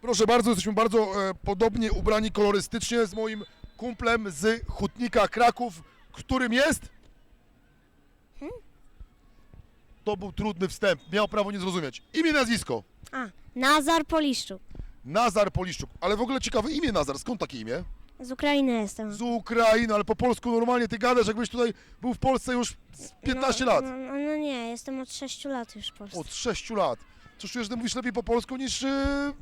Proszę bardzo, jesteśmy bardzo e, podobnie ubrani kolorystycznie z moim kumplem z Hutnika Kraków, którym jest? To był trudny wstęp, miał prawo nie zrozumieć. Imię, nazwisko. A, Nazar Poliszczuk. Nazar Poliszczuk. Ale w ogóle ciekawe imię Nazar, skąd takie imię? Z Ukrainy jestem. Z Ukrainy, ale po polsku normalnie ty gadasz, jakbyś tutaj był w Polsce już z 15 no, lat. No, no, no nie, jestem od 6 lat już w Polsce. Od 6 lat. Co czujesz, że mówisz lepiej po polsku niż... e,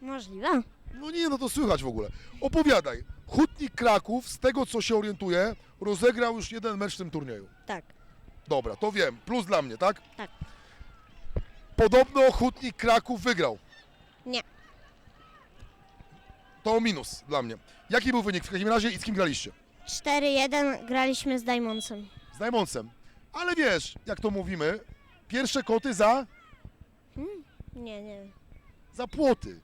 Możliwe. No nie, no to słychać w ogóle. Opowiadaj. Hutnik Kraków, z tego co się orientuję, rozegrał już jeden mecz w tym turnieju. Tak. Dobra, to wiem. Plus dla mnie, tak? Tak. Podobno Hutnik Kraków wygrał. Nie. To minus dla mnie. Jaki był wynik w takim razie i z kim graliście? 4-1 graliśmy z Diamondsem. Z Najmonsem. Ale wiesz, jak to mówimy, pierwsze koty za, Nie, nie wiem. za płoty.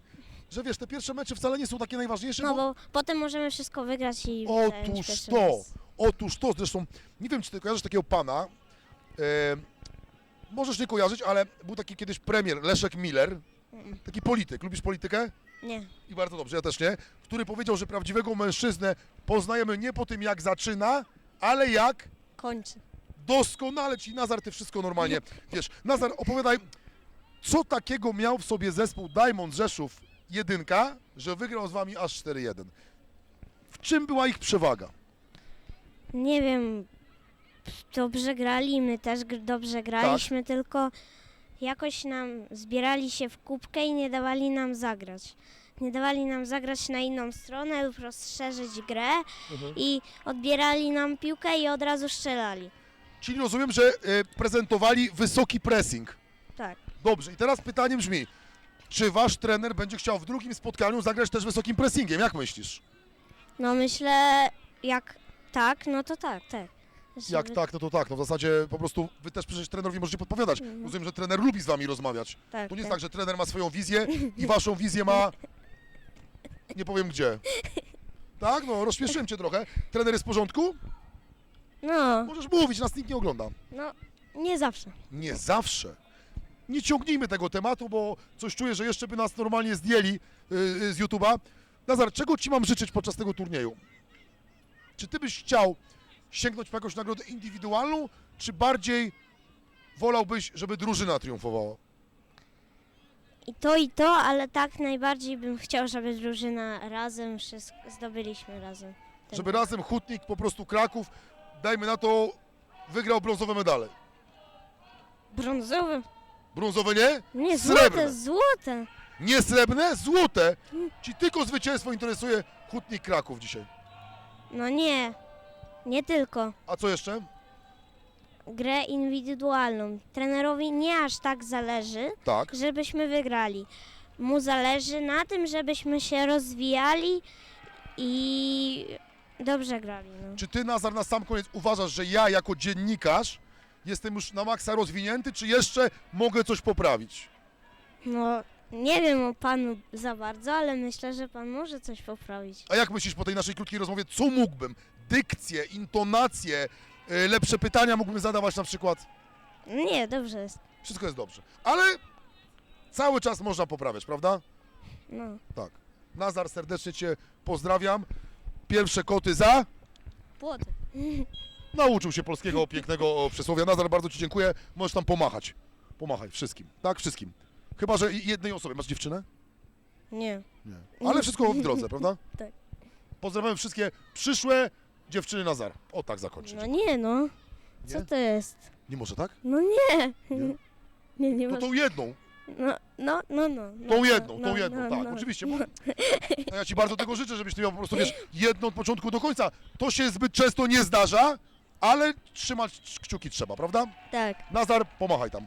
Że wiesz, te pierwsze mecze wcale nie są takie najważniejsze, No bo... potem możemy wszystko wygrać i zająć Otóż to, otóż to, zresztą nie wiem, czy ty kojarzysz takiego pana, e, możesz nie kojarzyć, ale był taki kiedyś premier Leszek Miller, Mm, taki polityk, lubisz politykę? Nie. I bardzo dobrze, ja też nie, który powiedział, że prawdziwego mężczyznę poznajemy nie po tym, jak zaczyna, ale jak Kończy. doskonale, czyli Nazar, ty wszystko normalnie, wiesz, Nazar, opowiadaj, co takiego miał w sobie zespół Diamond Rzeszów jedynka, że wygrał z wami aż 4-1? W czym była ich przewaga? Nie wiem. Dobrze grali, my też gr- dobrze graliśmy, Tak. tylko jakoś nam zbierali się w kubkę i nie dawali nam zagrać. Nie dawali nam zagrać na inną stronę lub rozszerzyć grę i odbierali nam piłkę i od razu strzelali. Czyli rozumiem, że e, prezentowali wysoki pressing. Tak. Dobrze, i teraz pytanie brzmi, czy wasz trener będzie chciał w drugim spotkaniu zagrać też wysokim pressingiem? Jak myślisz? No myślę, jak tak, no to tak, tak. Jak Żeby- tak, no to tak. No w zasadzie po prostu wy też przecież trenerowi możecie podpowiadać. Mhm. Rozumiem, że trener lubi z wami rozmawiać. tak, To nie jest tak. tak, że trener ma swoją wizję i waszą wizję ma... Nie powiem gdzie. Tak? No, rozśmieszyłem cię trochę. Trener jest w porządku? No, Możesz mówić, nas nikt nie ogląda. no, nie zawsze. Nie zawsze. Nie ciągnijmy tego tematu, bo coś czuję, że jeszcze by nas normalnie zdjęli yy, yy, z YouTube'a. Nazar, czego Ci mam życzyć podczas tego turnieju? Czy Ty byś chciał sięgnąć po jakąś nagrodę indywidualną, czy bardziej wolałbyś, żeby drużyna triumfowała? I to, i to, ale tak najbardziej bym chciał, żeby drużyna razem wszystko zdobyliśmy razem. ten Żeby razem Hutnik, po prostu Kraków, dajmy na to, wygrał brązowe medale. Brązowy? Brązowe nie? Nie, Srebrne. złote, złote. Nie srebrne, złote. Ci tylko zwycięstwo interesuje Hutnik Kraków dzisiaj. No nie, nie tylko. A co jeszcze? Grę indywidualną. Trenerowi nie aż tak zależy, Tak. żebyśmy wygrali. Mu zależy na tym, żebyśmy się rozwijali i dobrze grali. No. Czy ty, Nazar, na sam koniec uważasz, że ja jako dziennikarz jestem już na maksa rozwinięty, czy jeszcze mogę coś poprawić? no, nie wiem o panu za bardzo, ale myślę, że pan może coś poprawić. A jak myślisz po tej naszej krótkiej rozmowie, co mógłbym? Dykcję, intonację, y, lepsze pytania mógłbym zadawać na przykład? Nie, dobrze jest. Wszystko jest dobrze. Ale cały czas można poprawiać, prawda? No. Tak. Nazar, serdecznie Cię pozdrawiam. Pierwsze koty za. Płoty. Nauczył się polskiego pięknego przysłowia. Nazar, bardzo Ci dziękuję. Możesz tam pomachać. Pomachaj wszystkim. Tak, wszystkim. Chyba, że jednej osobie. Masz dziewczynę? Nie. Nie. Ale wszystko w drodze, prawda? Tak. Pozdrawiam wszystkie przyszłe dziewczyny Nazar. O tak zakończyć. No nie no. Co Nie? to jest? Nie może tak? No nie. Nie? Nie, nie To ma. tą jedną. No, no, no, no. no, Tą no, jedną, no, tą jedną, no, tak, no. oczywiście. Bo... No ja Ci bardzo tego życzę, żebyś Ty miał po prostu, wiesz, jedną od początku do końca. To się zbyt często nie zdarza, ale trzymać kciuki trzeba, prawda? Tak. Nazar, pomachaj tam.